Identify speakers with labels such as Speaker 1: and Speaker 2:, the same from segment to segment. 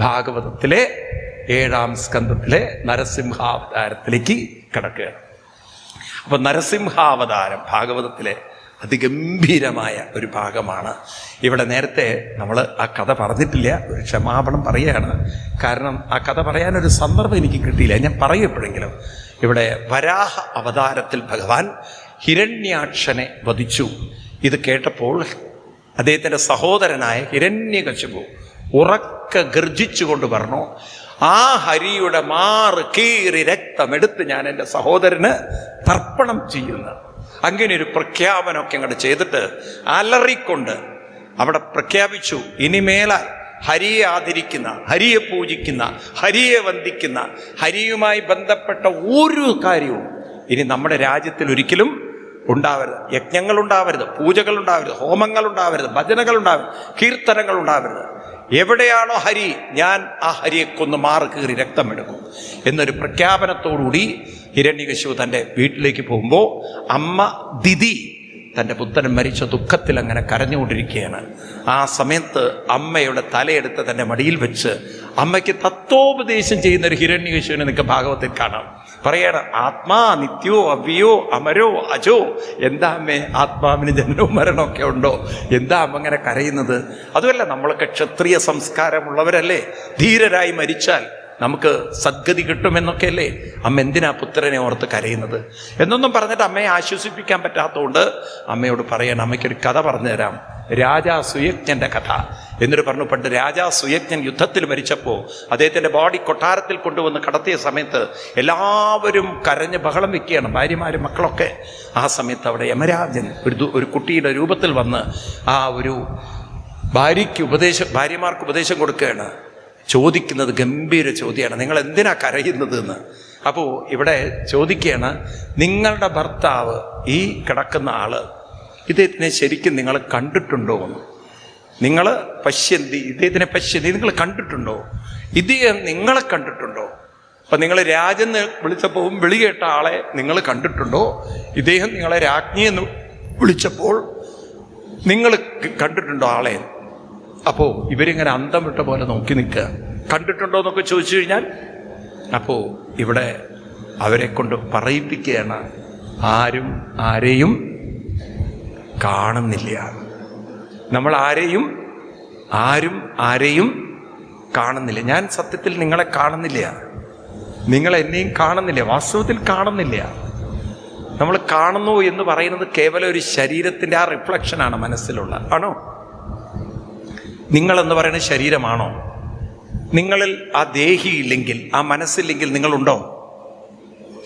Speaker 1: ഭാഗവതത്തിലെ ഏഴാം സ്കന്ധത്തിലെ നരസിംഹാവതാരത്തിലേക്ക് കിടക്കുകയാണ് അപ്പൊ നരസിംഹാവതാരം ഭാഗവതത്തിലെ അതിഗംഭീരമായ ഒരു ഭാഗമാണ്. ഇവിടെ നേരത്തെ നമ്മൾ ആ കഥ പറഞ്ഞിട്ടില്ല ഒരു ക്ഷമാപണം പറയുകയാണ്. കാരണം ആ കഥ പറയാനൊരു സന്ദർഭം എനിക്ക് കിട്ടിയില്ല. ഞാൻ പറയും എപ്പോഴെങ്കിലും ഇവിടെ വരാഹ അവതാരത്തിൽ ഭഗവാൻ ഹിരണ്യാക്ഷനെ വധിച്ചു. ഇത് കേട്ടപ്പോൾ അദ്ദേഹത്തിന്റെ സഹോദരനായ ഹിരണ്യകശിപു ഉറക്ക ഗർജിച്ചുകൊണ്ട് പറഞ്ഞു ആ ഹരിയുടെ മാറ് കീറി രക്തമെടുത്ത് ഞാൻ എന്റെ സഹോദരന് തർപ്പണം ചെയ്യുന്നു. അങ്ങനെ ഒരു പ്രഖ്യാപനമൊക്കെ അങ്ങോട്ട് ചെയ്തിട്ട് അലറിക്കൊണ്ട് അവിടെ പ്രഖ്യാപിച്ചു ഇനിമേലാൽ ഹരിയെ ആദരിക്കുന്ന ഹരിയെ പൂജിക്കുന്ന ഹരിയെ വന്ദിക്കുന്ന ഹരിയുമായി ബന്ധപ്പെട്ട ഒരു കാര്യവും ഇനി നമ്മുടെ രാജ്യത്തിൽ ഒരിക്കലും ഉണ്ടാവരുത്. യജ്ഞങ്ങൾ ഉണ്ടാവരുത് പൂജകൾ ഉണ്ടാവരുത് ഹോമങ്ങൾ ഉണ്ടാവരുത് ഭജനകൾ ഉണ്ടാവരുത് കീർത്തനങ്ങൾ ഉണ്ടാവരുത് എവിടെയാണോ ഹരി ഞാൻ ആ ഹരിയെ കൊന്ന് മാറി കീറി രക്തമെടുക്കും. എന്നൊരു പ്രഖ്യാപനത്തോടുകൂടി ഹിരണ്യകശു തന്റെ വീട്ടിലേക്ക് പോകുമ്പോൾ അമ്മ ദിതി തന്റെ പുത്രൻ മരിച്ച ദുഃഖത്തിൽ അങ്ങനെ കരഞ്ഞുകൊണ്ടിരിക്കുകയാണ്. ആ സമയത്ത് അമ്മയുടെ തലയെടുത്ത് തന്റെ മടിയിൽ വെച്ച് അമ്മയ്ക്ക് തത്വോപദേശം ചെയ്യുന്ന ഒരു ഹിരണ്യകശുവിനെ നിങ്ങൾക്ക് ഭാഗവത്തിൽ കാണാം. പറയണം ആത്മാ നിത്യോ അവ്യോ അമരോ അജോ. എന്താ അമ്മേ ആത്മാവിന് ജനനവും മരണമൊക്കെ ഉണ്ടോ? എന്താ അമ്മ അങ്ങനെ കരയുന്നത്? അതുമല്ല നമ്മളൊക്കെ ക്ഷത്രിയ സംസ്കാരമുള്ളവരല്ലേ? ധീരരായി മരിച്ചാൽ നമുക്ക് സദ്ഗതി കിട്ടുമെന്നൊക്കെയല്ലേ? അമ്മ എന്തിനാ പുത്രനെ ഓർത്ത് കരയുന്നത്? എന്നൊന്നും പറഞ്ഞിട്ട് അമ്മയെ ആശ്വസിപ്പിക്കാൻ പറ്റാത്തതുകൊണ്ട് അമ്മയോട് പറയണം അമ്മയ്ക്കൊരു കഥ പറഞ്ഞു തരാം രാജാ സുയജ്ഞന്റെ കഥ. എന്നിട്ട് പറഞ്ഞു പണ്ട് രാജാ സുയജ്ഞൻ യുദ്ധത്തിൽ മരിച്ചപ്പോൾ അദ്ദേഹത്തിന്റെ ബോഡി കൊട്ടാരത്തിൽ കൊണ്ടുവന്ന് കടത്തിയ സമയത്ത് എല്ലാവരും കരഞ്ഞ് ബഹളം വെക്കുകയാണ് ഭാര്യമാരും മക്കളൊക്കെ. ആ സമയത്ത് അവിടെ യമരാജൻ ഒരു ഒരു കുട്ടിയുടെ രൂപത്തിൽ വന്ന് ആ ഒരു ഭാര്യയ്ക്ക് ഉപദേശം ഭാര്യമാർക്ക് ഉപദേശം കൊടുക്കുകയാണ്. ചോദിക്കുന്നത് ഗംഭീര ചോദ്യമാണ്. നിങ്ങൾ എന്തിനാ കരയുന്നത് എന്ന്? അപ്പോൾ ഇവിടെ ചോദിക്കുകയാണ് നിങ്ങളുടെ ഭർത്താവ് ഈ കിടക്കുന്ന ആൾ ഇദ്ദേഹത്തിനെ ശരിക്കും നിങ്ങൾ കണ്ടിട്ടുണ്ടോ എന്ന്. നിങ്ങൾ പശ്യന്തി ഇദ്ദേഹത്തിനെ പശ്യന്തി നിങ്ങൾ കണ്ടിട്ടുണ്ടോ? ഇദ്ദേഹം നിങ്ങളെ കണ്ടിട്ടുണ്ടോ? അപ്പം നിങ്ങൾ രാജെന്ന് വിളിച്ചപ്പോൾ വിളി കേട്ട ആളെ നിങ്ങൾ കണ്ടിട്ടുണ്ടോ? ഇദ്ദേഹം നിങ്ങളെ രാജ്ഞി എന്ന് വിളിച്ചപ്പോൾ നിങ്ങൾ കണ്ടിട്ടുണ്ടോ ആളെ? അപ്പോൾ ഇവരിങ്ങനെ അന്തം വിട്ട പോലെ നോക്കി നിൽക്കുക കണ്ടിട്ടുണ്ടോ എന്നൊക്കെ ചോദിച്ചു കഴിഞ്ഞാൽ അപ്പോൾ ഇവിടെ അവരെ കൊണ്ട് പറയിപ്പിക്കുകയാണ്. ആരും ആരെയും കാണുന്നില്ല. നമ്മൾ ആരെയും ആരും ആരെയും കാണുന്നില്ല. ഞാൻ സത്യത്തിൽ നിങ്ങളെ കാണുന്നില്ല. നിങ്ങൾ എന്നെയും കാണുന്നില്ല. വാസ്തവത്തിൽ കാണുന്നില്ല. നമ്മൾ കാണുന്നു എന്ന് പറയുന്നത് കേവലം ഒരു ശരീരത്തിന്റെ ആ റിഫ്ലക്ഷനാണ് മനസ്സിലുള്ള. ആണോ? നിങ്ങളെന്ന് പറയുന്ന ശരീരമാണോ? നിങ്ങളിൽ ആ ദേഹി ഇല്ലെങ്കിൽ ആ മനസ്സില്ലെങ്കിൽ നിങ്ങളുണ്ടോ?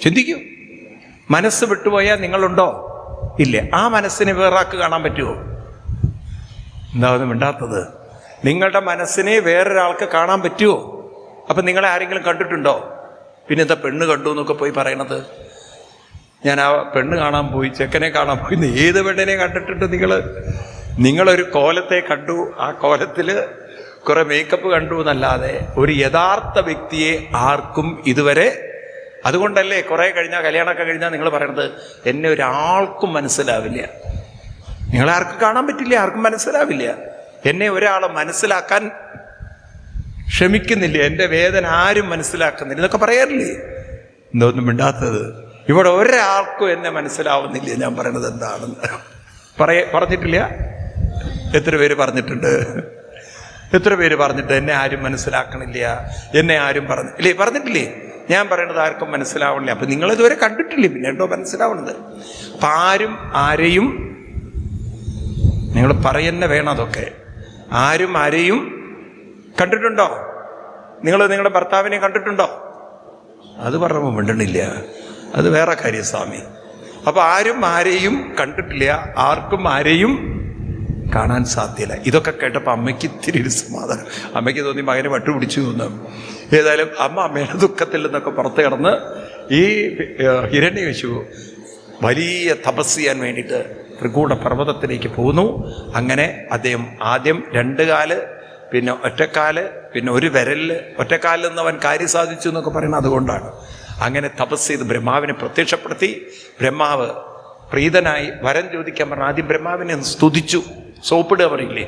Speaker 1: ചിന്തിക്കൂ. മനസ്സ് വിട്ടുപോയാൽ നിങ്ങളുണ്ടോ? ഇല്ല? ആ മനസ്സിനെ വേറാക്ക് കാണാൻ പറ്റുമോ എന്താ മിണ്ടാത്തത്? നിങ്ങളുടെ മനസ്സിനെ വേറൊരാൾക്ക് കാണാൻ പറ്റുമോ അപ്പം നിങ്ങളെ ആരെങ്കിലും കണ്ടിട്ടുണ്ടോ? പിന്നെ എന്താ പെണ്ണ് കണ്ടു എന്നൊക്കെ പോയി പറയണത്? ഞാൻ ആ പെണ്ണ് കാണാൻ പോയി ചെക്കനെ കാണാൻ പോയി ഏത് പെണ്ണിനെ കണ്ടിട്ടുണ്ട് നിങ്ങൾ നിങ്ങളൊരു കോലത്തെ കണ്ടു ആ കോലത്തിൽ കുറേ മേക്കപ്പ് കണ്ടു എന്നല്ലാതെ ഒരു യഥാർത്ഥ വ്യക്തിയെ ആർക്കും ഇതുവരെ അതുകൊണ്ടല്ലേ കുറെ കഴിഞ്ഞാൽ കല്യാണമൊക്കെ കഴിഞ്ഞാൽ നിങ്ങൾ പറയണത് എന്നെ ഒരാൾക്കും മനസ്സിലാവില്ല. നിങ്ങളെ ആർക്കും കാണാൻ പറ്റില്ല ആർക്കും മനസ്സിലാവില്ല. എന്നെ ഒരാളെ മനസ്സിലാക്കാൻ ക്ഷമിക്കുന്നില്ല എന്റെ വേദന ആരും മനസ്സിലാക്കുന്നില്ല എന്നൊക്കെ പറയാറില്ലേ? എന്തോന്നും മിണ്ടാത്തത്. ഇവിടെ ഒരാൾക്കും എന്നെ മനസ്സിലാവുന്നില്ല ഞാൻ പറയണത് എന്താണെന്ന്. പറയ പറഞ്ഞിട്ടില്ല? എത്ര പേര് പറഞ്ഞിട്ടുണ്ട്? എത്ര പേര് പറഞ്ഞിട്ട് എന്നെ ആരും മനസ്സിലാക്കണില്ല എന്നെ ആരും പറഞ്ഞു ഇല്ലേ പറഞ്ഞിട്ടില്ലേ? ഞാൻ പറയണത് ആർക്കും മനസ്സിലാവണില്ല. അപ്പൊ നിങ്ങൾ ഇതുവരെ കണ്ടിട്ടില്ലേ? പിന്നെ എന്തോ മനസ്സിലാവണത്. അപ്പൊ ആരും ആരെയും നിങ്ങൾ പറയുന്ന വേണം അതൊക്കെ. ആരും ആരെയും കണ്ടിട്ടുണ്ടോ? നിങ്ങൾ നിങ്ങളുടെ ഭർത്താവിനെ കണ്ടിട്ടുണ്ടോ? അത് പറഞ്ഞപ്പോൾ മിണ്ടണില്ല. അത് വേറെ കാര്യം സ്വാമി. അപ്പോൾ ആരും ആരെയും കണ്ടിട്ടില്ല. ആർക്കും ആരെയും കാണാൻ സാധ്യല്ല. ഇതൊക്കെ കേട്ടപ്പോൾ അമ്മയ്ക്ക് ഇത്തിരി ഒരു സമാധാനം. അമ്മയ്ക്ക് തോന്നി മകനെ വട്ടുപിടിച്ചു തോന്നു ഏതായാലും അമ്മ അമ്മയുടെ ദുഃഖത്തിൽ നിന്നൊക്കെ പുറത്ത് കിടന്ന് ഈ ഹിരണ്യകശു വലിയ തപസ് ചെയ്യാൻ വേണ്ടിയിട്ട് ത്രികൂട പർവതത്തിലേക്ക് പോകുന്നു. അങ്ങനെ അദ്ദേഹം ആദ്യം രണ്ട് കാൽ പിന്നെ ഒറ്റക്കാൽ പിന്നെ ഒരു വിരലിൽ ഒറ്റക്കാലിൽ നിന്ന് അവൻ കാര്യം സാധിച്ചു എന്നൊക്കെ പറയുന്നത് അതുകൊണ്ടാണ്. അങ്ങനെ തപസ് ചെയ്ത് ബ്രഹ്മാവിനെ പ്രത്യക്ഷപ്പെടുത്തി. ബ്രഹ്മാവ് പ്രീതനായി വരം ചോദിക്കാൻ പറഞ്ഞു ആദ്യം ബ്രഹ്മാവിനെ സ്തുതിച്ചു. സോപ്പിടുക പറയില്ലേ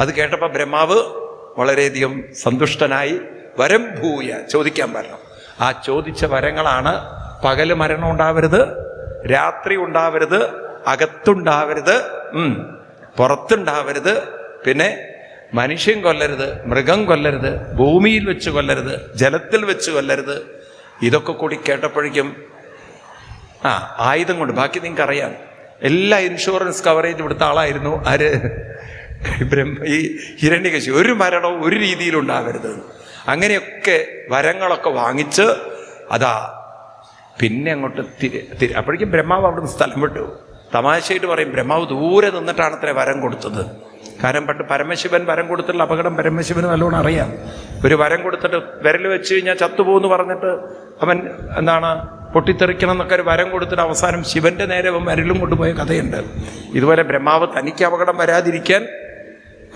Speaker 1: അത് കേട്ടപ്പോൾ ബ്രഹ്മാവ് വളരെയധികം സന്തുഷ്ടനായി വരം ഭൂയ. ചോദിക്കാൻ പറഞ്ഞു. ആ ചോദിച്ച വരങ്ങളാണ് പകൽ മരണം ഉണ്ടാവരുത് രാത്രി ഉണ്ടാവരുത് അകത്തുണ്ടാവരുത് പുറത്തുണ്ടാവരുത് പിന്നെ മനുഷ്യൻ കൊല്ലരുത് മൃഗം കൊല്ലരുത് ഭൂമിയിൽ വെച്ച് കൊല്ലരുത് ജലത്തിൽ വെച്ച് കൊല്ലരുത്. ഇതൊക്കെ കൂടി കേട്ടപ്പോഴേക്കും ആ ആയുധം കൊണ്ട് ബാക്കി നിങ്ങൾക്ക് അറിയാം എല്ലാ ഇൻഷുറൻസ് കവറേജ് കൊടുത്ത ആളായിരുന്നു. ആര്? ബ്രഹ്മ ഈ ഹിരണ്യകശി. ഒരു മരണവും ഒരു രീതിയിലും ഉണ്ടാവരുത്. അങ്ങനെയൊക്കെ വരങ്ങളൊക്കെ വാങ്ങിച്ച് അതാ പിന്നെ അങ്ങോട്ട് തിരി തിരി അപ്പോഴേക്കും ബ്രഹ്മാവ് അവിടുന്ന് സ്ഥലം വിട്ടു. തമാശയായിട്ട് പറയും ബ്രഹ്മാവ് ദൂരെ നിന്നിട്ടാണ് അത്ര വരം കൊടുത്തത്. കാരണം പണ്ട് പരമശിവൻ വരം കൊടുത്തിട്ടുള്ള അപകടം പരമശിവന് നല്ലോണം അറിയാം. ഒരു വരം കൊടുത്തിട്ട് വിരൽ വെച്ച് കഴിഞ്ഞാൽ ചത്തുപോകുമെന്ന് പറഞ്ഞിട്ട് അവൻ എന്താണ് പൊട്ടിത്തെറിക്കണം എന്നൊക്കെ ഒരു വരം കൊടുത്തിട്ട് അവസാനം ശിവന്റെ നേരെ അവൻ വരലും കൊണ്ടുപോയ കഥയുണ്ട്. ഇതുപോലെ ബ്രഹ്മാവ് തനിക്ക് അപകടം വരാതിരിക്കാൻ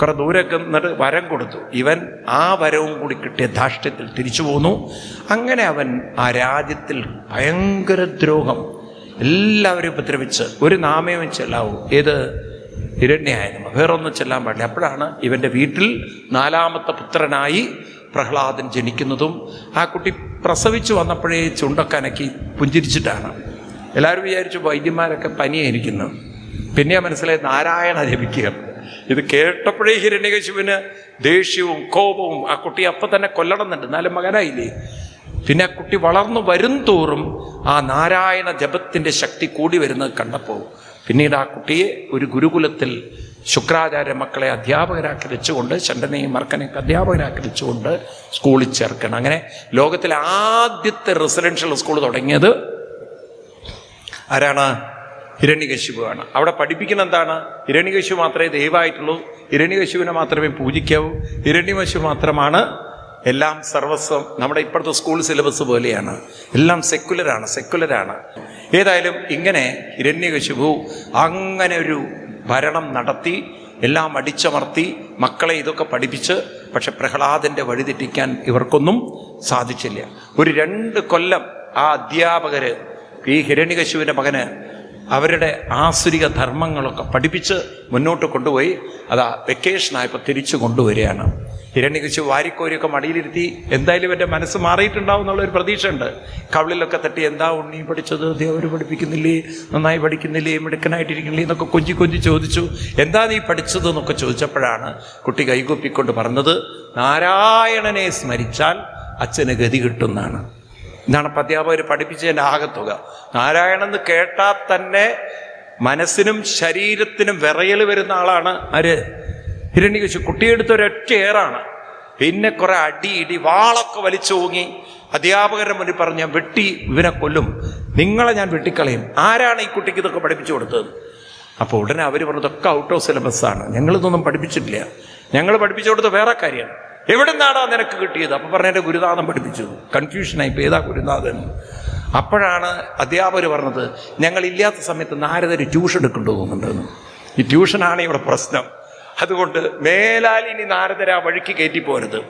Speaker 1: കുറെ ദൂരൊക്കെ നിന്നിട്ട് വരം കൊടുത്തു. ഇവൻ ആ വരവും കൂടി കിട്ടിയ ധാഷ്ട്യത്തിൽ തിരിച്ചു പോന്നു. അങ്ങനെ അവൻ ആ രാജ്യത്തിൽ ഭയങ്കര ദ്രോഹം. എല്ലാവരെയും ഉപദ്രവിച്ച് ഒരു നാമയം ചെല്ലാവൂ. ഏത്? ഹിരണ്യായനം വേറൊന്നും ചെല്ലാൻ പാടില്ല. അപ്പോഴാണ് ഇവന്റെ വീട്ടിൽ നാലാമത്തെ പുത്രനായി പ്രഹ്ലാദൻ ജനിക്കുന്നതും ആ കുട്ടി പ്രസവിച്ചു വന്നപ്പോഴേ ചുണ്ടക്കനക്കി പുഞ്ചിരിച്ചിട്ടാണ്. എല്ലാവരും വിചാരിച്ചു വൈദ്യന്മാരൊക്കെ പനിയായിരിക്കുന്നു. പിന്നെ മനസ്സിലായി നാരായണ ജപിക്കുക ഇത് കേട്ടപ്പോഴേ ഹിരണ്യകശിവന് ദേഷ്യവും കോപവും ആ കുട്ടി അപ്പം തന്നെ കൊല്ലണമെന്നുണ്ട്. എന്നാലും മകനായില്ലേ? പിന്നെ ആ കുട്ടി വളർന്നു വരും തോറും ആ നാരായണ ജപത്തിന്റെ ശക്തി കൂടി വരുന്നത് കണ്ടപ്പോൾ പിന്നീട് ആ കുട്ടിയെ ഒരു ഗുരുകുലത്തിൽ ശുക്രാചാര്യ മക്കളെ അധ്യാപകരാക്കി വെച്ചുകൊണ്ട് ചണ്ടനെയും മർക്കനെയൊക്കെ അധ്യാപകരാക്കി വെച്ചുകൊണ്ട് സ്കൂളിൽ ചേർക്കണം അങ്ങനെ ലോകത്തിലെ ആദ്യത്തെ റെസിഡൻഷ്യൽ സ്കൂൾ തുടങ്ങിയത് ആരാണ്? ഹിരണ്യകശിപുവാണ്. അവിടെ പഠിപ്പിക്കുന്ന എന്താണ് ഹിരണ്യകശിപു മാത്രമേ ദൈവമായിട്ടുള്ളൂ ഹിരണ്യകശിപുവിനെ മാത്രമേ പൂജിക്കാവൂ. ഹിരണ്യകശിപു മാത്രമാണ് എല്ലാം സർവസ്വം നമ്മുടെ ഇപ്പോഴത്തെ സ്കൂൾ സിലബസ് പോലെയാണ്. എല്ലാം സെക്കുലറാണ് സെക്കുലറാണ് ഏതായാലും ഇങ്ങനെ ഹിരണ്യകശിപു അങ്ങനെ ഒരു ഭരണം നടത്തി എല്ലാം അടിച്ചമർത്തി മക്കളെ ഇതൊക്കെ പഠിപ്പിച്ച് പക്ഷെ പ്രഹ്ലാദന്റെ വഴിതെറ്റിക്കാൻ ഇവർക്കൊന്നും സാധിച്ചില്ല. ഒരു രണ്ട് കൊല്ലം ആ അധ്യാപകര് ഈ ഹിരണ്യകശുവിന്റെ മകന് അവരുടെ ആസുരിക ധർമ്മങ്ങളൊക്കെ പഠിപ്പിച്ച് മുന്നോട്ട് കൊണ്ടുപോയി അതാ വെക്കേഷനായപ്പോൾ തിരിച്ചു കൊണ്ടുവരികയാണ്. ഹിരണ്യകശു വാരിക്കോരിയൊക്കെ മടിയിലിരുത്തി എന്തായാലും എന്റെ മനസ്സ് മാറിയിട്ടുണ്ടാവും എന്നുള്ളൊരു പ്രതീക്ഷയുണ്ട്. കവിളിലൊക്കെ തട്ടി എന്താ ഉണ്ണി പഠിച്ചത്? അവർ പഠിപ്പിക്കുന്നില്ലേ? നന്നായി പഠിക്കുന്നില്ലേ? മിടുക്കനായിട്ടിരിക്കുന്നില്ലേ? എന്നൊക്കെ കൊഞ്ചി കൊഞ്ചി ചോദിച്ചു. എന്താ നീ പഠിച്ചത്? എന്നൊക്കെ ചോദിച്ചപ്പോഴാണ് കുട്ടി കൈകൂപ്പിക്കൊണ്ട് പറഞ്ഞത് നാരായണനെ സ്മരിച്ചാൽ അച്ഛന് ഗതി കിട്ടുന്നതാണ് ഇതാണ് അധ്യാപകർ പഠിപ്പിച്ചതിന്റെ ആകത്തുക. നാരായണൻ എന്ന് കേട്ടാൽ തന്നെ മനസ്സിനും ശരീരത്തിനും വിറയൽ വരുന്ന ആളാണ് ആര്? ഹിരണ്യകശു. കുട്ടിയെടുത്ത ഒരൊറ്റ ഏറാണ്. പിന്നെ കുറെ അടി ഇടി വാളൊക്കെ വലിച്ചു ഓങ്ങി അധ്യാപകരുടെ മുന്നിൽ പറഞ്ഞ് വെട്ടി ഇവനെ കൊല്ലും. നിങ്ങളെ ഞാൻ വെട്ടിക്കളയും. ആരാണ് ഈ കുട്ടിക്ക് ഇതൊക്കെ പഠിപ്പിച്ചു കൊടുത്തത്? അപ്പോൾ ഉടനെ അവർ പറഞ്ഞതൊക്കെ ഔട്ട് ഓഫ് സിലബസ് ആണ്. ഞങ്ങളിതൊന്നും പഠിപ്പിച്ചിട്ടില്ല. ഞങ്ങൾ പഠിപ്പിച്ചു കൊടുത്ത വേറെ കാര്യമാണ്. എവിടെ നിന്നാടാ നിനക്ക് കിട്ടിയത്? അപ്പൊ പറഞ്ഞ എന്റെ ഗുരുനാഥൻ പഠിപ്പിച്ചു. കൺഫ്യൂഷനായി ഇപ്പൊ ഏതാ ഗുരുനാഥൻ? അപ്പോഴാണ് അധ്യാപകർ പറഞ്ഞത് ഞങ്ങൾ ഇല്ലാത്ത സമയത്ത് നാരദര് ട്യൂഷൻ എടുക്കേണ്ടി തോന്നുന്നുണ്ടെന്ന് ഈ ട്യൂഷനാണ് ഇവിടെ പ്രശ്നം. അതുകൊണ്ട് മേലാലിനി നാരദര വഴിക്ക് കയറ്റി പോരുത്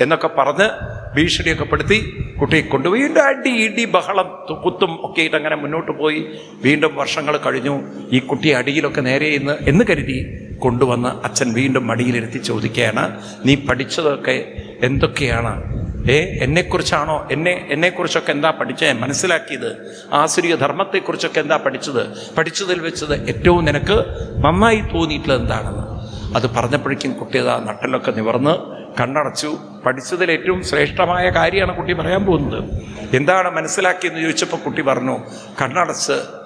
Speaker 1: എന്നൊക്കെ പറഞ്ഞ് ഭീഷണിയൊക്കെ പെടുത്തി കുട്ടിയെ കൊണ്ട് വീണ്ടും അടി ഇടി ബഹളം കുത്തും ഒക്കെ ഇട്ടങ്ങനെ മുന്നോട്ട് പോയി. വീണ്ടും വർഷങ്ങൾ കഴിഞ്ഞു. ഈ കുട്ടി അടിയിലൊക്കെ നേരെ ഇന്ന് എന്ന് കരുതി കൊണ്ടുവന്ന് അച്ഛൻ വീണ്ടും മടിയിലിരുത്തി ചോദിക്കുകയാണ് നീ പഠിച്ചതൊക്കെ എന്തൊക്കെയാണ്? ഏ എന്നെക്കുറിച്ചാണോ? എന്നെ എന്നെക്കുറിച്ചൊക്കെ എന്താ പഠിച്ചത്? മനസ്സിലാക്കിയത് ആസുരിക ധർമ്മത്തെക്കുറിച്ചൊക്കെ എന്താ പഠിച്ചത്? പഠിച്ചതിൽ വെച്ചത് ഏറ്റവും നിനക്ക് നന്നായി തോന്നിയിട്ടുള്ളത് എന്താണെന്ന്. അത് പറഞ്ഞപ്പോഴേക്കും കുട്ടി അതാ നട്ടലൊക്കെ നിവർന്ന് കണ്ണടച്ചു. പഠിച്ചതിൽ ഏറ്റവും ശ്രേഷ്ഠമായ കാര്യമാണ് കുട്ടി പറയാൻ പോകുന്നത്. എന്താണ് മനസ്സിലാക്കിയെന്ന് ചോദിച്ചപ്പോൾ കുട്ടി പറഞ്ഞു കണ്ണടച്ച്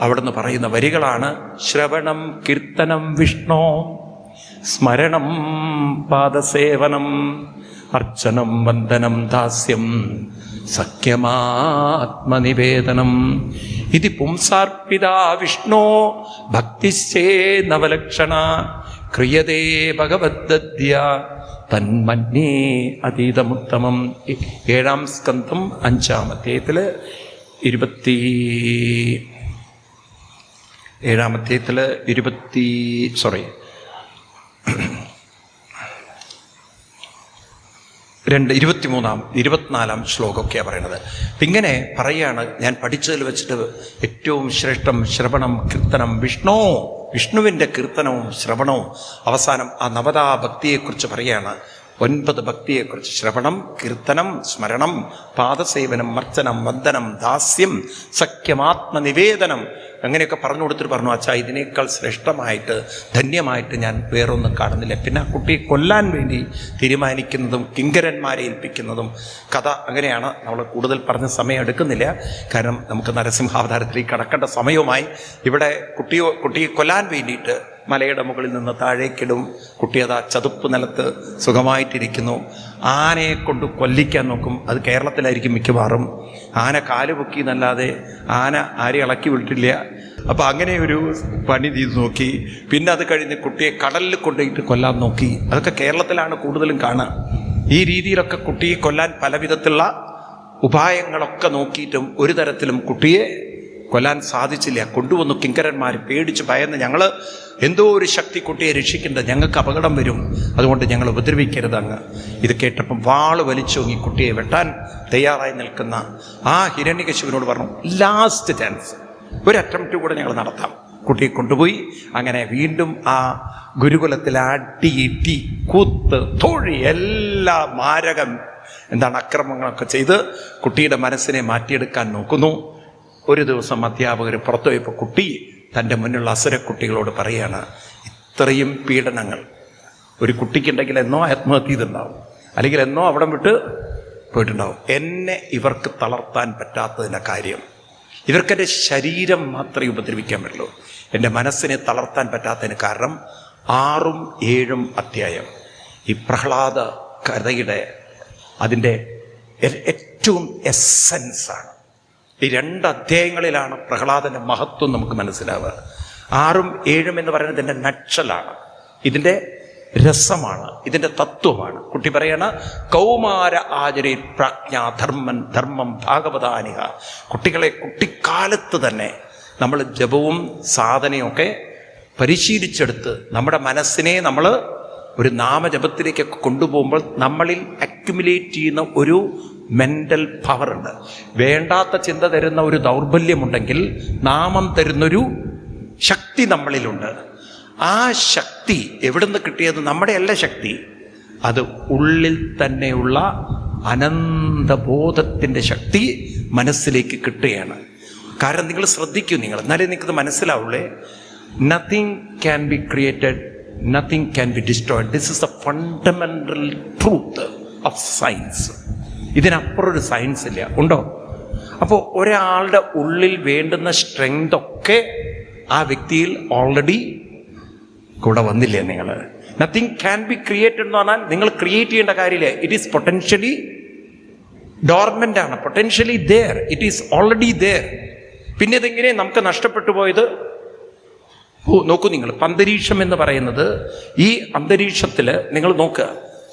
Speaker 1: അവിടുന്ന് പറയുന്ന വരികളാണ്. ശ്രവണം കീർത്തനം വിഷ്ണു സ്മരണം പാദസേവനം അർച്ചനം വന്ദനം ദാസ്യം സഖ്യമാത്മനിവേദനം. ഇതി പുംസാർപ്പിത വിഷ്ണോ ഭക്തിശ്ചേ നവലക്ഷണ ക്രിയതേ ഭഗവദ്ദ്യ തന്മന്യേ അതീതമുത്തമം. ഏഴാം സ്കന്ധം അഞ്ചാം അധ്യായത്തിൽ ഇരുപത്തി ഏഴാം അധ്യായത്തിൽ ഇരുപത്തി സോറി രണ്ട് ഇരുപത്തിമൂന്നാം ഇരുപത്തിനാലാം ശ്ലോകമൊക്കെയാണ് അപ്പം ഇങ്ങനെ പറയാണ് ഞാൻ പഠിച്ചതിൽ വെച്ചിട്ട് ഏറ്റവും ശ്രേഷ്ഠം ശ്രവണം കീർത്തനം വിഷ്ണു. വിഷ്ണുവിന്റെ കീർത്തനവും ശ്രവണവും. അവസാനം ആ നവതാ ഭക്തിയെക്കുറിച്ച് പറയാണ്. ഒൻപത് ഭക്തിയെക്കുറിച്ച് ശ്രവണം കീർത്തനം സ്മരണം പാദസേവനം മർച്ചനം വന്ദനം ദാസ്യം സഖ്യമാത്മനിവേദനം അങ്ങനെയൊക്കെ പറഞ്ഞു കൊടുത്തിട്ട് പറഞ്ഞു അച്ഛാ ഇതിനേക്കാൾ ശ്രേഷ്ഠമായിട്ട് ധന്യമായിട്ട് ഞാൻ വേറൊന്നും കാണുന്നില്ല. പിന്നെ ആ കുട്ടിയെ കൊല്ലാൻ വേണ്ടി തീരുമാനിക്കുന്നതും കിങ്കരന്മാരെ ഏൽപ്പിക്കുന്നതും കഥ അങ്ങനെയാണ്. നമ്മൾ കൂടുതൽ പറഞ്ഞ സമയം എടുക്കുന്നില്ല. കാരണം നമുക്ക് നരസിംഹാവതാരത്തിലേക്ക് കടക്കേണ്ട സമയവുമായി. ഇവിടെ കുട്ടിയോ കുട്ടിയെ കൊല്ലാൻ വേണ്ടിയിട്ട് മലയുടെ മുകളിൽ നിന്ന് താഴേക്കിടും. കുട്ടിയതാ ചതുപ്പ് നിലത്ത് സുഖമായിട്ടിരിക്കുന്നു. ആനയെ കൊണ്ട് കൊല്ലിക്കാൻ നോക്കും. അത് കേരളത്തിലായിരിക്കും മിക്കവാറും. ആന കാൽ പൊക്കി എന്നല്ലാതെ ആന ആരെ ഇളക്കി വിട്ടില്ല അപ്പം അങ്ങനെ ഒരു പണി ചെയ്ത് നോക്കി. പിന്നെ അത് കഴിഞ്ഞ് കുട്ടിയെ കടലിൽ കൊണ്ടുപോയിട്ട് കൊല്ലാൻ നോക്കി. അതൊക്കെ കേരളത്തിലാണ് കൂടുതലും കാണുക. ഈ രീതിയിലൊക്കെ കുട്ടിയെ കൊല്ലാൻ പല വിധത്തിലുള്ള ഉപായങ്ങളൊക്കെ നോക്കിയിട്ടും ഒരു തരത്തിലും കുട്ടിയെ കൊല്ലാൻ സാധിച്ചില്ല. കൊണ്ടുവന്നു കിങ്കരന്മാർ പേടിച്ച് ഭയന്ന് ഞങ്ങൾ എന്തോ ഒരു ശക്തി കുട്ടിയെ രക്ഷിക്കേണ്ടത് ഞങ്ങൾക്ക് അപകടം വരും. അതുകൊണ്ട് ഞങ്ങൾ ഉപദ്രവിക്കരുത് അങ്ങ്. ഇത് കേട്ടപ്പം വാൾ വലിച്ചോങ്ങി കുട്ടിയെ വെട്ടാൻ തയ്യാറായി നിൽക്കുന്ന ആ ഹിരണ്യകശിവനോട് പറഞ്ഞു ലാസ്റ്റ് ചാൻസ് ഒരു അറ്റംപ്റ്റ് കൂടെ ഞങ്ങൾ നടത്താം. കുട്ടിയെ കൊണ്ടുപോയി അങ്ങനെ വീണ്ടും ആ ഗുരുകുലത്തിൽ അടി ഇട്ടി കൂത്ത് തൊഴി എല്ലാ മാരകം എന്താണ് അക്രമങ്ങളൊക്കെ ചെയ്ത് കുട്ടിയുടെ മനസ്സിനെ മാറ്റിയെടുക്കാൻ നോക്കുന്നു. ഒരു ദിവസം അധ്യാപകർ പുറത്തു പോയപ്പോൾ കുട്ടി തന്റെ മുന്നിലുള്ള അസുരക്കുട്ടികളോട് പറയാണ് ഇത്രയും പീഡനങ്ങൾ. ഒരു കുട്ടിക്കുണ്ടെങ്കിൽ എന്നോ ആത്മഹത്യ ചെയ്തിട്ടുണ്ടാവും. അല്ലെങ്കിൽ എന്നോ അവിടം വിട്ട് പോയിട്ടുണ്ടാവും. എന്നെ ഇവർക്ക് തളർത്താൻ പറ്റാത്തതിന്റെ കാര്യം. ഇവർക്കെന്റെ ശരീരം മാത്രമേ ഉപദ്രവിക്കാൻ പറ്റുള്ളൂ. എന്റെ മനസ്സിനെ തളർത്താൻ പറ്റാത്തതിന് കാരണം ആറും ഏഴും അധ്യായം. ഈ പ്രഹ്ലാദ കഥയുടെ അതിന്റെ ഏറ്റവും എസ്സൻസാണ് ഈ രണ്ട് അധ്യായങ്ങളിലാണ് പ്രഹ്ലാദന്റെ മഹത്വം നമുക്ക് മനസ്സിലാവുക. ആറും ഏഴും എന്ന് പറയുന്നത് ഇതിന്റെ നക്ഷലാണ് ഇതിന്റെ രസമാണ് ഇതിന്റെ തത്വമാണ്. കുട്ടി പറയണ കൗമാര ആചരി പ്രാജ്ഞ ധർമ്മൻ ധർമ്മം ഭാഗവതാനിക. കുട്ടികളെ കുട്ടിക്കാലത്ത് തന്നെ നമ്മൾ ജപവും സാധനയൊക്കെ പരിശീലിച്ചെടുത്ത് നമ്മുടെ മനസ്സിനെ നമ്മൾ ഒരു നാമജപത്തിലേക്കൊക്കെ കൊണ്ടുപോകുമ്പോൾ നമ്മളിൽ അക്യുമുലേറ്റ് ചെയ്യുന്ന ഒരു മെന്റൽ പവർ ഉണ്ട്. വേണ്ടാത്ത ചിന്ത തരുന്ന ഒരു ദൗർബല്യമുണ്ടെങ്കിൽ നാമം തരുന്നൊരു ശക്തി നമ്മളിലുണ്ട്. ആ ശക്തി എവിടുന്ന് കിട്ടിയത്? നമ്മുടെ അല്ല ശക്തി. അത് ഉള്ളിൽ തന്നെയുള്ള അനന്തബോധത്തിന്റെ ശക്തി മനസ്സിലേക്ക് കിട്ടുകയാണ്. കാരണം നിങ്ങൾ ശ്രദ്ധിക്കൂ നിങ്ങൾ. എന്നാലേ നിങ്ങൾക്കത് മനസ്സിലാവുള്ളേ. Nothing can be created nothing can be destroyed this is a fundamental truth of science ഇതിനപ്പുറം ഒരു സയൻസ് ഇല്ല. ഉണ്ടോ? അപ്പോൾ ഒരാളുടെ ഉള്ളിൽ വേണ്ടുന്ന സ്ട്രെങ്ത് ഒക്കെ ആ വ്യക്തിയിൽ ഓൾറെഡി കൂടെ വന്നില്ലേ നിങ്ങൾ നത്തിങ് ക്യാൻ ബി ക്രിയേറ്റഡ് എന്ന് പറഞ്ഞാൽ നിങ്ങൾ ക്രിയേറ്റ് ചെയ്യേണ്ട കാര്യമില്ല. ഇറ്റ് ഈസ് പൊട്ടൻഷ്യലി ഡോർമെന്റ് ആണ്. Potentially there it is already there പിന്നെ ഇതെങ്ങനെ നമുക്ക് നഷ്ടപ്പെട്ടു പോയത്? നോക്കൂ നിങ്ങൾ. അന്തരീക്ഷം എന്ന് പറയുന്നത് ഈ അന്തരീക്ഷത്തിൽ നിങ്ങൾ നോക്കുക.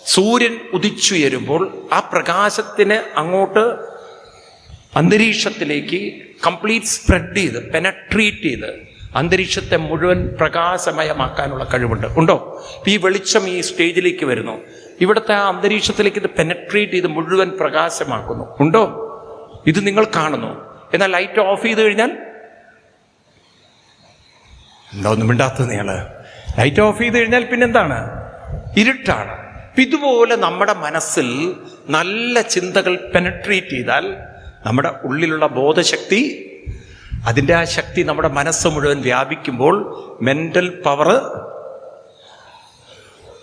Speaker 1: സൂര്യൻ ഉദിച്ചുയരുമ്പോൾ ആ പ്രകാശത്തിന് അങ്ങോട്ട് അന്തരീക്ഷത്തിലേക്ക് കംപ്ലീറ്റ് സ്പ്രെഡ് ചെയ്ത് പെനട്രീറ്റ് ചെയ്ത് അന്തരീക്ഷത്തെ മുഴുവൻ പ്രകാശമയമാക്കാനുള്ള കഴിവുണ്ട്. ഉണ്ടോ? ഈ വെളിച്ചം ഈ സ്റ്റേജിലേക്ക് വരുന്നു. ഇവിടുത്തെ ആ അന്തരീക്ഷത്തിലേക്ക് ഇത് പെനട്രീറ്റ് ചെയ്ത് മുഴുവൻ പ്രകാശമാക്കുന്നു. ഉണ്ടോ? ഇത് നിങ്ങൾ കാണുന്നു. എന്നാൽ ലൈറ്റ് ഓഫ് ചെയ്ത് കഴിഞ്ഞാൽ? എന്താ ഒന്നും മിണ്ടാത്തത് നിങ്ങൾ? ലൈറ്റ് ഓഫ് ചെയ്ത് കഴിഞ്ഞാൽ പിന്നെന്താണ്? ഇരുട്ടാണ്. അപ്പൊ ഇതുപോലെ നമ്മുടെ മനസ്സിൽ നല്ല ചിന്തകൾ പെനട്രേറ്റ് ചെയ്താൽ നമ്മുടെ ഉള്ളിലുള്ള ബോധശക്തി അതിന്റെ ആ ശക്തി നമ്മുടെ മനസ്സ് മുഴുവൻ വ്യാപിക്കുമ്പോൾ മെന്റൽ പവർ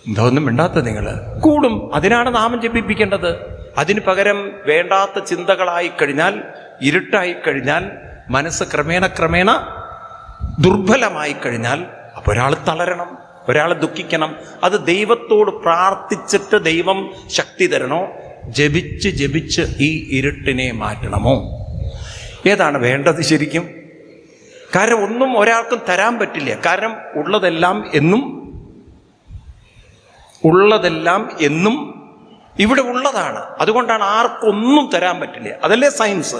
Speaker 1: ഇതൊന്നും മിണ്ടാത്ത നിങ്ങൾ കൂടും. അതിനാണ് നാമം ജപിപ്പിക്കേണ്ടത്. അതിന് പകരം വേണ്ടാത്ത ചിന്തകളായി കഴിഞ്ഞാൽ ഇരുട്ടായി കഴിഞ്ഞാൽ മനസ്സ് ക്രമേണ ക്രമേണ ദുർബലമായി കഴിഞ്ഞാൽ അപ്പോൾ ഒരാൾ തളരണം. ഒരാൾ ദുഃഖിക്കണം. അത് ദൈവത്തോട് പ്രാർത്ഥിച്ചിട്ട് ദൈവം ശക്തി തരണോ? ജപിച്ച് ജപിച്ച് ഈ ഇരുട്ടിനെ മാറ്റണമോ? ഏതാണ് വേണ്ടത് ശരിക്കും? കാരണം ഒന്നും ഒരാൾക്കും തരാൻ പറ്റില്ല. കാരണം ഉള്ളതെല്ലാം എന്നും ഉള്ളതെല്ലാം എന്നും ഇവിടെ ഉള്ളതാണ്. അതുകൊണ്ടാണ് ആർക്കൊന്നും തരാൻ പറ്റില്ല. അതല്ലേ science?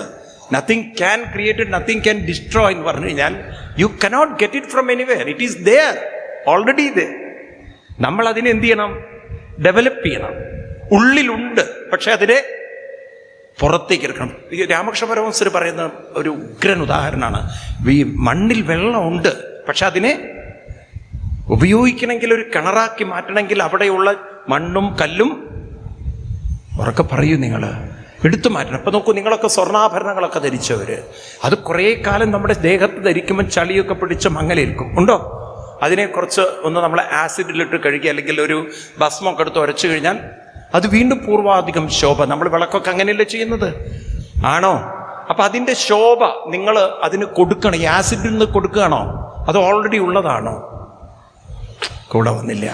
Speaker 1: Nothing can created nothing can destroy എന്ന് പറഞ്ഞു കഴിഞ്ഞാൽ you cannot get it from anywhere it is there already ഇത് നമ്മൾ അതിനെ എന്ത് ചെയ്യണം? ഡെവലപ്പ് ചെയ്യണം. ഉള്ളിലുണ്ട്. പക്ഷെ അതിനെ പുറത്തേക്ക് എടുക്കണം. ഈ രാമകൃഷ്ണ പരമഹംസർ പറയുന്ന ഒരു ഉഗ്രൻ ഉദാഹരണമാണ് ഈ മണ്ണിൽ വെള്ളമുണ്ട്. പക്ഷെ അതിനെ ഉപയോഗിക്കണമെങ്കിൽ ഒരു കിണറാക്കി മാറ്റണമെങ്കിൽ അവിടെയുള്ള മണ്ണും കല്ലും ഉറക്കെ പറയൂ നിങ്ങൾ എടുത്തു മാറ്റണം. അപ്പം നോക്കൂ നിങ്ങളൊക്കെ സ്വർണാഭരണങ്ങളൊക്കെ ധരിച്ചവർ അത് കുറേ കാലം നമ്മുടെ ദേഹത്ത് ധരിക്കുമ്പോൾ ചളിയൊക്കെ പിടിച്ച് മങ്ങലേൽക്കും ഉണ്ടോ? അതിനെ കുറച്ച് ഒന്ന് നമ്മൾ ആസിഡിലിട്ട് കഴുകി അല്ലെങ്കിൽ ഒരു ഭസ്മൊക്കെ എടുത്ത് ഉരച്ചു കഴിഞ്ഞാൽ അത് വീണ്ടും പൂർവാധികം ശോഭ. നമ്മൾ വിളക്കൊക്കെ അങ്ങനെയല്ലേ ചെയ്യുന്നത്? ആണോ? അപ്പൊ അതിന്റെ ശോഭ നിങ്ങൾ അതിന് കൊടുക്കണം ഈ ആസിഡിൽ നിന്ന് കൊടുക്കുകയാണോ? അത് ഓൾറെഡി ഉള്ളതാണോ? കൂടെ വന്നില്ല.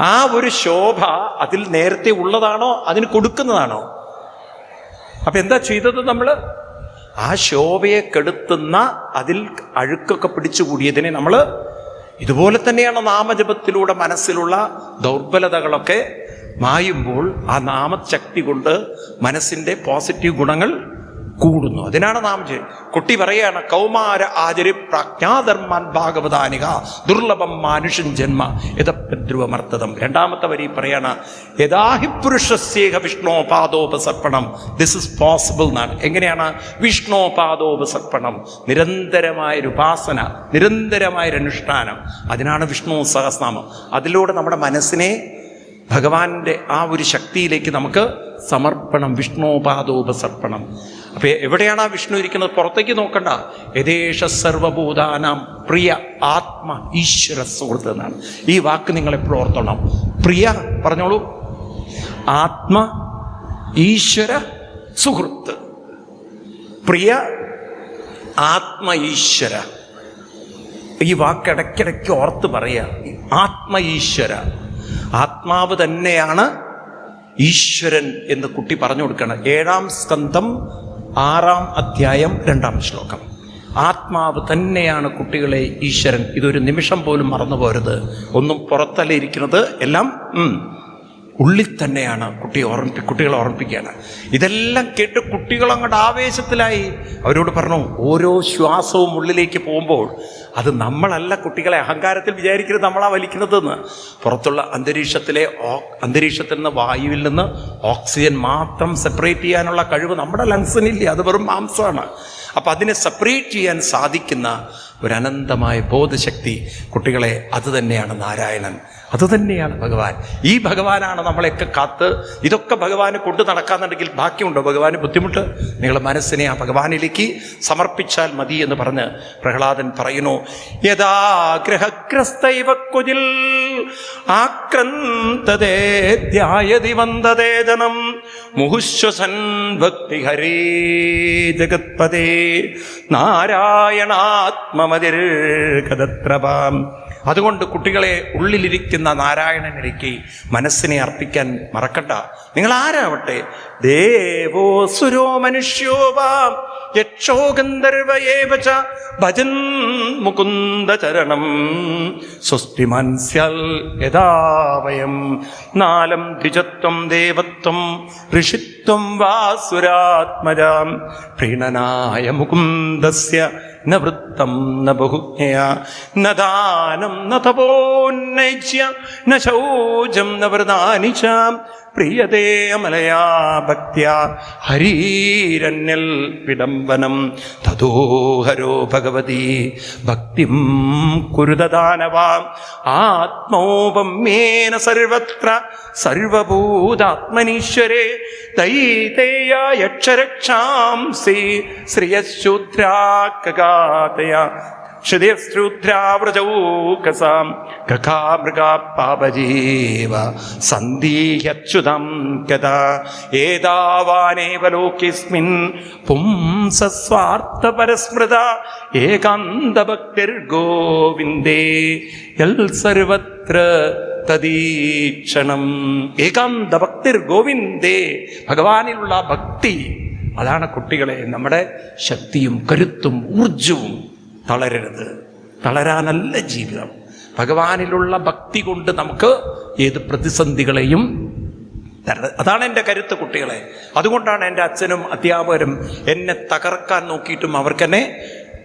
Speaker 1: ആ ഒരു ശോഭ അതിൽ നേരത്തെ ഉള്ളതാണോ? അതിന് കൊടുക്കുന്നതാണോ? അപ്പൊ എന്താ ചെയ്തത് നമ്മൾ ആ ശോഭയെ കെടുത്തുന്ന അതിൽ അഴുക്കൊക്കെ പിടിച്ചുകൂടിയതിനെ നമ്മൾ ഇതുപോലെ തന്നെയാണ് നാമജപത്തിലൂടെ മനസ്സിലുള്ള ദൗർബലതകളൊക്കെ മായുമ്പോൾ ആ നാമശക്തി കൊണ്ട് മനസ്സിന്റെ പോസിറ്റീവ് ഗുണങ്ങൾ കൂടുന്നു. അതിനാണ് നാം കുട്ടി പറയാണ് കൗമാര ആചരി പ്രജ്ഞാധർമാൻ ഭാഗവതാനിക ദുർലഭം മാനുഷൻ ജന്മ യഥപ്രധ്രുവമർത്ഥതം രണ്ടാമത്തെ വരി പറയാണ് യഥാഹി പുരുഷസ്യേഹ വിഷ്ണോപാദോപസർപ്പണം. ദിസ് ഇസ് പോസിബിൾ എന്നാണ്. എങ്ങനെയാണ്? വിഷ്ണോപാദോപസർപ്പണം. നിരന്തരമായൊരു ഉപാസന നിരന്തരമായൊരു അനുഷ്ഠാനം. അതിനാണ് വിഷ്ണു സഹസ്നാമം അതിലൂടെ നമ്മുടെ മനസ്സിനെ ഭഗവാന്റെ ആ ഒരു ശക്തിയിലേക്ക് നമുക്ക് സമർപ്പണം വിഷ്ണുപാദോപസർപ്പണം. അപ്പൊ എവിടെയാണ് ആ വിഷ്ണു ഇരിക്കുന്നത്? പുറത്തേക്ക് നോക്കണ്ട. യഥേഷ സർവഭൂതാനാം പ്രിയ ആത്മ ഈശ്വര സുഹൃത്ത് എന്നാണ്. ഈ വാക്ക് നിങ്ങൾ എപ്പോഴും ഓർത്തോണം പ്രിയ പറഞ്ഞോളൂ. ആത്മ ഈശ്വര സുഹൃത്ത്. പ്രിയ ആത്മ ഈശ്വര. ഈ വാക്ക് ഇടയ്ക്കിടയ്ക്ക് ഓർത്ത് പറയുക. ആത്മ ഈശ്വര. ആത്മാവ് തന്നെയാണ് ഈശ്വരൻ എന്ന് കുട്ടി പറഞ്ഞു കൊടുക്കണം. ഏഴാം സ്കന്ധം ആറാം അധ്യായം രണ്ടാം ശ്ലോകം. ആത്മാവ് തന്നെയാണ് കുട്ടികളെ ഈശ്വരൻ. ഇതൊരു നിമിഷം പോലും മറന്നു പോരുത് ഒന്നും പുറത്തല്ല ഇരിക്കുന്നത്? എല്ലാം ഉള്ളിൽ തന്നെയാണ് കുട്ടി ഓർമ്മിപ്പി കുട്ടികളെ ഓർമ്മിപ്പിക്കുകയാണ്. ഇതെല്ലാം കേട്ട് കുട്ടികൾ അങ്ങോട്ട് ആവേശത്തിലായി. അവരോട് പറഞ്ഞു ഓരോ ശ്വാസവും ഉള്ളിലേക്ക് പോകുമ്പോൾ അത് നമ്മളല്ല കുട്ടികളെ അഹങ്കാരത്തിൽ വിചാരിക്കരുത് നമ്മളാ വലിക്കുന്നതെന്ന്. പുറത്തുള്ള അന്തരീക്ഷത്തിലെ അന്തരീക്ഷത്തിൽ നിന്ന് വായുവിൽ നിന്ന് ഓക്സിജൻ മാത്രം സെപ്പറേറ്റ് ചെയ്യാനുള്ള കഴിവ് നമ്മുടെ ലങ്സിനില്ല അത് വെറും മാംസമാണ് അപ്പം അതിനെ സെപ്പറേറ്റ് ചെയ്യാൻ സാധിക്കുന്ന ഒരു അനന്തമായ ബോധശക്തി കുട്ടികളെ അത് തന്നെയാണ് നാരായണൻ. അത് തന്നെയാണ് ഭഗവാൻ. ഈ ഭഗവാനാണ് നമ്മളെയൊക്കെ കാത്ത് ഇതൊക്കെ ഭഗവാന് കൊണ്ടു നടക്കാന്നുണ്ടെങ്കിൽ ബാക്കിയുണ്ടോ ഭഗവാന് ബുദ്ധിമുട്ട്? നിങ്ങളുടെ മനസ്സിനെ ആ ഭഗവാനിലേക്ക് സമർപ്പിച്ചാൽ മതി എന്ന് പറഞ്ഞ് പ്രഹ്ലാദൻ പറയുന്നു യഥാഗ്രഹഗ്രസ്തൈവ കുജിൽ ആക്രന്തതേ ധ്യായതി വന്ദതേജനം മുഹുശ്വസൻ ഭക്തി ഹരേ ജഗത്പദേ നാരായണാത്മമതിർകതത്രപാം അതുകൊണ്ട് കുട്ടികളെ ഉള്ളിലിരിക്കുന്ന നാരായണനിലേക്ക് മനസ്സിനെ അർപ്പിക്കാൻ മറക്കണ്ട. നിങ്ങൾ ആരാവട്ടെ ദേവോസുരോ മനുഷ്യോ മനുഷ്യോവാം യക്ഷോ ഭജൻ മുകുന്ദചരണം സ്വസ്തി മൻസ്യൽ യഥാ നാലം ദ്വിജത്വം ദേവത്വം ഋഷിത്വം വാസുരാത്മജാം. പ്രീണനായ മുകുന്ദസ്യ ന വൃത്തം ന ബഹുജ്ഞയ ന ദാനം ന തപോന്നൈജ്യ ന ശൗചം ന വ്രതാനി ച പ്രിയതേ അമലയാ ഭക്തിയ ഹരീരന്യൽ വിടംബനം തദോഹരോ ഭഗവതി ഭക്തിം കുരുദാനവാം ആത്മോപമ്യേന സർവത്ര സർവഭൂതാത്മനീശ്വരേ ദൈതേയക്ഷരക്ഷാംസി ശ്രിയശൂദ്രാക്കകാതയ ശ്രുതിശ്രുദ്രാവ്രജൗകസാം ലോകിസ്മിൻ പുംസസ്വാർത്ഥപരസ്മൃത. ഗോവിന്ദേ ഭഗവാനിലുള്ള ഭക്തി. അതാണ് കുട്ടികളെ നമ്മുടെ ശക്തിയും കരുത്തും ഊർജവും തളരരുത്. തളരാനല്ല ജീവിതം. ഭഗവാനിലുള്ള ഭക്തി കൊണ്ട് നമുക്ക് ഏത് പ്രതിസന്ധികളെയും അതാണ് എന്റെ കരുത്ത് കുട്ടികളെ. അതുകൊണ്ടാണ് എന്റെ അച്ഛനും അധ്യാപകരും എന്നെ തകർക്കാൻ നോക്കിയിട്ടും അവർക്കെന്നെ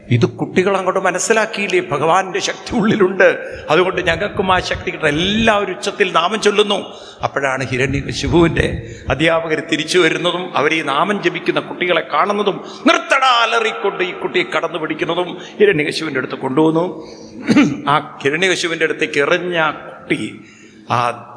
Speaker 1: ഇത് കുട്ടികൾ അങ്ങോട്ട് മനസ്സിലാക്കിയില്ലേ? ഭഗവാന്റെ ശക്തി ഉള്ളിലുണ്ട്. അതുകൊണ്ട് ഞങ്ങൾക്കും ആ ശക്തി കിട്ടും എല്ലാവരും ഉച്ചത്തിൽ നാമം ചൊല്ലുന്നു. അപ്പോഴാണ് ഹിരണ്യ ശിവുവിന്റെ അധ്യാപകർ തിരിച്ചു വരുന്നതും അവർ ഈ നാമം ജപിക്കുന്ന കുട്ടികളെ കാണുന്നതും നിർത്തട അലറിക്കൊണ്ട് ഈ കുട്ടിയെ കടന്നു പിടിക്കുന്നതും ഹിരണ്യകശുവിന്റെ അടുത്ത് കൊണ്ടുവന്നു. ആ ഹിരണ്യകശുവിന്റെ അടുത്തേക്ക് എറിഞ്ഞ കുട്ടി ആ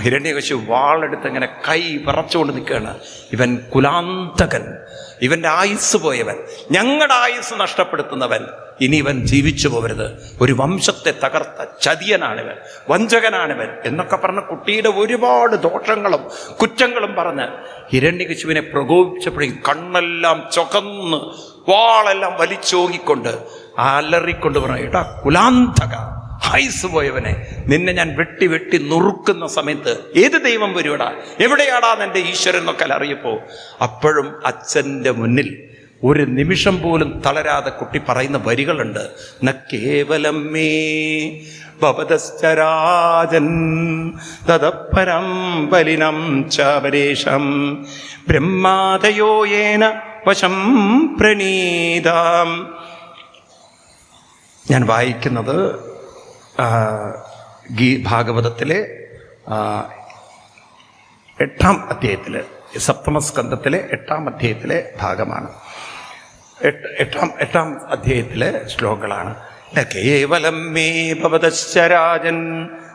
Speaker 1: ഹിരണ്യകശു വാളെടുത്ത് ഇങ്ങനെ കൈ വിറച്ചുകൊണ്ട് നിൽക്കുകയാണ്. ഇവൻ കുലാന്തകൻ. ഇവന്റെ ആയുസ് പോയവൻ. ഞങ്ങളുടെ ആയുസ് നഷ്ടപ്പെടുത്തുന്നവൻ. ഇനി ഇവൻ ജീവിച്ചു പോകരുത് ഒരു വംശത്തെ തകർത്ത ചതിയനാണിവൻ. വഞ്ചകനാണിവൻ. എന്നൊക്കെ പറഞ്ഞ കുട്ടിയുടെ ഒരുപാട് ദോഷങ്ങളും കുറ്റങ്ങളും പറഞ്ഞ് ഹിരണ്യകശുവിനെ പ്രകോപിച്ചപ്പോഴേക്കും കണ്ണെല്ലാം ചുകന്ന് വാളെല്ലാം വലിച്ചോങ്ങിക്കൊണ്ട് അലറിക്കൊണ്ട് പറഞ്ഞു എടാ കുലാന്തക ഹൈസ് പോയവനെ നിന്നെ ഞാൻ വെട്ടി വെട്ടി നുറുക്കുന്ന സമയത്ത് ഏത് ദൈവം വരുവടാ? എവിടെയാടാ നിന്റെ ഈശ്വരൻ എന്നൊക്കെ അറിയപ്പോ? അപ്പോഴും അച്ഛന്റെ മുന്നിൽ ഒരു നിമിഷം പോലും തളരാതെ കുട്ടി പറയുന്ന വരികളുണ്ട്. ന കേവലം മേ ഭവതശ്ചരാജൻ തദപ്പരം ബലിനം ചാപരേഷം ബ്രഹ്മാതയോ വശം പ്രണീതാം. ഞാൻ വായിക്കുന്നത് ഗീ ഭാഗവതത്തിലെ എട്ടാം അധ്യായത്തിലെ സപ്തമസ്കന്ധത്തിലെ എട്ടാം അധ്യായത്തിലെ ഭാഗമാണ്. എട്ട് എട്ടാം അധ്യായത്തിലെ ശ്ലോകങ്ങളാണ്. കേവലം മേ ഭവതശ്ചരാജൻ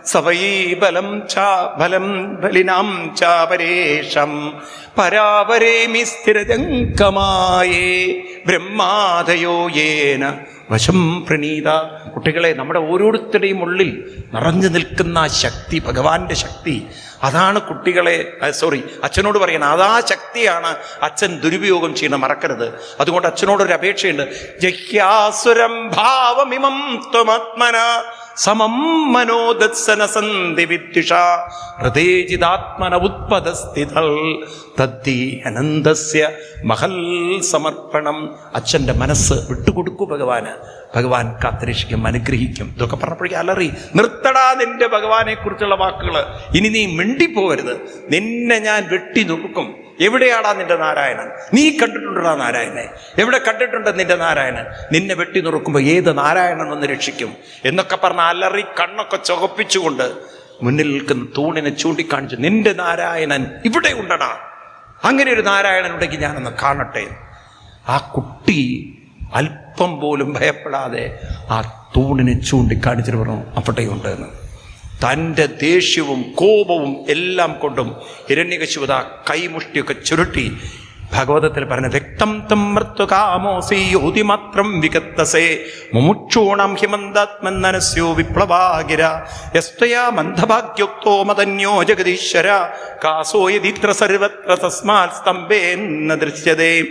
Speaker 1: സവൈ ബലം ചാ ബലം ബലിനാം ചാപരേഷം പരാവരേമി സ്ഥിരജങ്കമായേ ബ്രഹ്മാതയോ യേന. വശം പ്രണീത. കുട്ടികളെ നമ്മുടെ ഓരോരുത്തരുടെയും ഉള്ളിൽ നിറഞ്ഞു നിൽക്കുന്ന ശക്തി ഭഗവാന്റെ ശക്തി അതാണ് കുട്ടികളെ സോറി അച്ഛനോട് പറയണം അതാ ശക്തിയാണ് അച്ഛൻ ദുരുപയോഗം ചെയ്യണം മറക്കരുത്. അതുകൊണ്ട് അച്ഛനോടൊരു അപേക്ഷയുണ്ട്. ജഹ്യാസുരം ഭാവമിമം ത്വമാത്മന. സമം മനോദത്സന സന്ധി വിദ്യുഷ ഹൃദയജിതാത്മന ഉത്പദസ്ഥിതൽ തദ്ദി അനന്തസ്യ മഹൽ സമർപ്പണം. അച്ഛന്റെ മനസ്സ് വിട്ടുകൊടുക്കൂ ഭഗവാന്. ഭഗവാൻ കാത്തരക്ഷിക്കും അനുഗ്രഹിക്കും. ഇതൊക്കെ പറഞ്ഞപ്പോഴേക്കും അലറി നിർത്തടാ നിന്റെ ഭഗവാനെ കുറിച്ചുള്ള വാക്കുകൾ ഇനി നീ മിണ്ടിപ്പോവരുത്. നിന്നെ ഞാൻ വെട്ടി നുറുക്കും. എവിടെയാടാ നിന്റെ നാരായണൻ? നീ കണ്ടിട്ടുണ്ടാ നാരായണനെ? എവിടെ കണ്ടിട്ടുണ്ട് നിന്റെ നാരായണൻ? നിന്നെ വെട്ടി നുറുക്കുമ്പോൾ ഏത് നാരായണൻ ഒന്ന് രക്ഷിക്കും? എന്നൊക്കെ പറഞ്ഞ അലറി കണ്ണൊക്കെ ചുവപ്പിച്ചുകൊണ്ട് മുന്നിൽ നിൽക്കുന്ന തൂണിനെ ചൂണ്ടിക്കാണിച്ചു നിന്റെ നാരായണൻ ഇവിടെ ഉണ്ടടാ. അങ്ങനെ ഒരു നാരായണൻ ഉണ്ടെങ്കിൽ ഞാനൊന്ന് കാണട്ടെ ആ കുട്ടി അല്പം പോലും ഭയപ്പെടാതെ ആ തൂണിനെ ചൂണ്ടിക്കാണിച്ചിട്ട് പറഞ്ഞു അപ്പട്ടയുണ്ട് എന്ന്. തന്റെ ദേഷ്യവും കോപവും എല്ലാം കൊണ്ടും ഹിരണ്യകശിവത കൈമുഷ്ടിയൊക്കെ ചുരുട്ടി ഭഗവതത്തിൽ പറഞ്ഞ വ്യക്തം തം മൃത്യുകാമോസി യോതി മാത്രം വികത്തസേ. മുമുക്ഷൂണം ഹിമന്താത്മന്നനസ്യോ വിപ്ലവാഗിര യസ്തയാ മന്ദഭാഗ്യുക്തോ മതന്യോ ജഗദീശ്വര. കാസോ യതിത്ര സർവത്ര തസ്മാൽ സ്തംഭേന്ന ദൃശ്യതേ.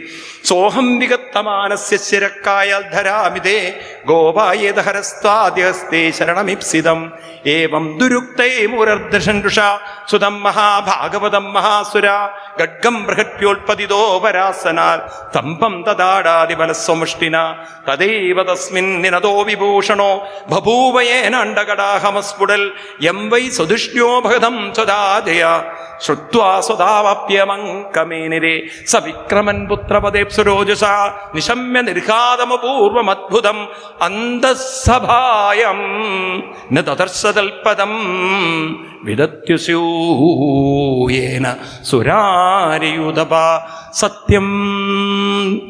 Speaker 1: സോഹം വികത്തമാനസ്യ ശിരക്കായാൽ ധരാമിതേ. ഗോപായേതഹരസ്വാദ്യസ്തേ ശരണമിപ്സിതം. ഏവം ദുരുക്തൈ മുരർദൃഷൻഷ സുതം മഹാഭാഗവതം മഹാസുര. ഗഡ്ഗം ബൃഹത്യോൽപതിതോ പരാസനാൽ തമ്പം തദാടാതിബലസ്വമുഷ്ടിന തദൈവ തസ്മിൻ നിനതോ വിഭൂഷണോ. ബഭൂവയേനണ്ടകടാഹമസ്ഫുടൽ എം വൈ സുധിഷ്ണ്യോ ഭഗതം സ്വദാജയ ശ്രുത്വാ സ്വദാവാപ്യമങ്കമേനിരേ സ വിക്രമൻ പുത്രപദേപ്സുരോജസ നിശമ്യ നിർഘാതമപൂർവമദ്ഭുതം. അന്തസ്സഭായം ന തദർശതൽപദം വിദത്യുസ്യൂയേന. സുരാരിയുതപ. സത്യം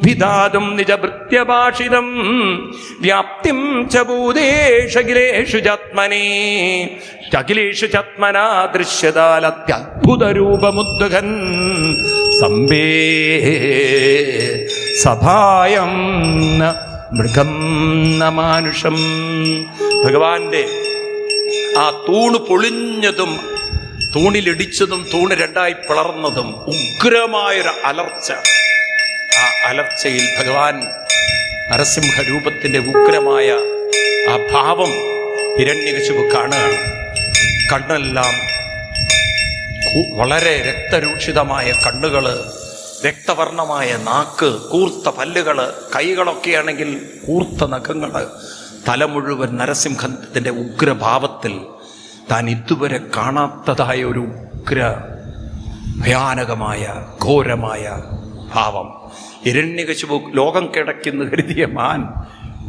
Speaker 1: വിധാതും നിജഭൃത്യഭാഷിതം വ്യാപ്തിം ച ഭൂതേഷകിലേഷു ചാത്മനി. അഖിലേഷു ചാത്മനാ ദൃശ്യതാലത്യത്ഭുതരൂപമുദ്ഗൻ സമ്പേ സഭായം മൃഗം ന മാനുഷം. ഭഗവാന്റെ ആ തൂണ് പൊളിഞ്ഞതും തൂണിലിടിച്ചതും തൂണ് രണ്ടായി പിളർന്നതും ഉഗ്രമായൊരു അലർച്ച. ആ അലർച്ചയിൽ ഭഗവാൻ നരസിംഹ രൂപത്തിന്റെ ഉഗ്രമായ ആ ഭാവം ഹിരണ്യകശുപ് കാണുകയാണ്. കണ്ണെല്ലാം വളരെ രക്തരൂക്ഷിതമായ കണ്ണുകൾ രക്തവർണമായ നാക്ക് കൂർത്ത പല്ലുകൾ കൈകളൊക്കെയാണെങ്കിൽ കൂർത്ത നഖങ്ങൾ. തല മുഴുവൻ നരസിംഹത്തിന്റെ ഉഗ്രഭാവത്തിൽ താൻ ഇതുവരെ കാണാത്തതായ ഒരു ഉഗ്ര ഭയാനകമായ ഘോരമായ ഭാവം. ഇരണ്യകശു ലോകം കിടക്കുന്നു കരുതിയ മാൻ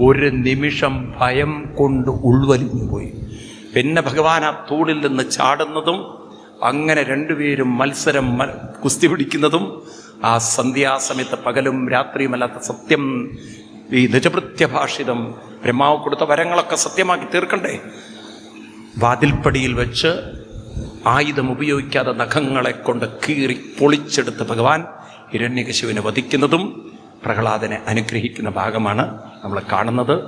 Speaker 1: ഒരു നിമിഷം ഭയം കൊണ്ട് ഉൾവലിഞ്ഞു പോയി. പിന്നെ ഭഗവാൻ ആ തൂണിൽ നിന്ന് ചാടുന്നതും അങ്ങനെ രണ്ടുപേരും മത്സരം കുസ്തി പിടിക്കുന്നതും ആ സന്ധ്യാസമയത്ത് പകലും രാത്രിയുമല്ലാത്ത സത്യം ഈ നിജഭൃത്യഭാഷിതം ബ്രഹ്മാവ് കൊടുത്ത വരങ്ങളൊക്കെ സത്യമാക്കി തീർക്കണ്ടേ? വാതിൽപ്പടിയിൽ വെച്ച് ആയുധം ഉപയോഗിക്കാതെ നഖങ്ങളെ കൊണ്ട് കീറി പൊളിച്ചെടുത്ത് ഭഗവാൻ ഹിരണ്യകശുവിനെ വധിക്കുന്നതും പ്രഹ്ലാദനെ അനുഗ്രഹിക്കുന്ന ഭാഗമാണ് നമ്മൾ കാണുന്നത്.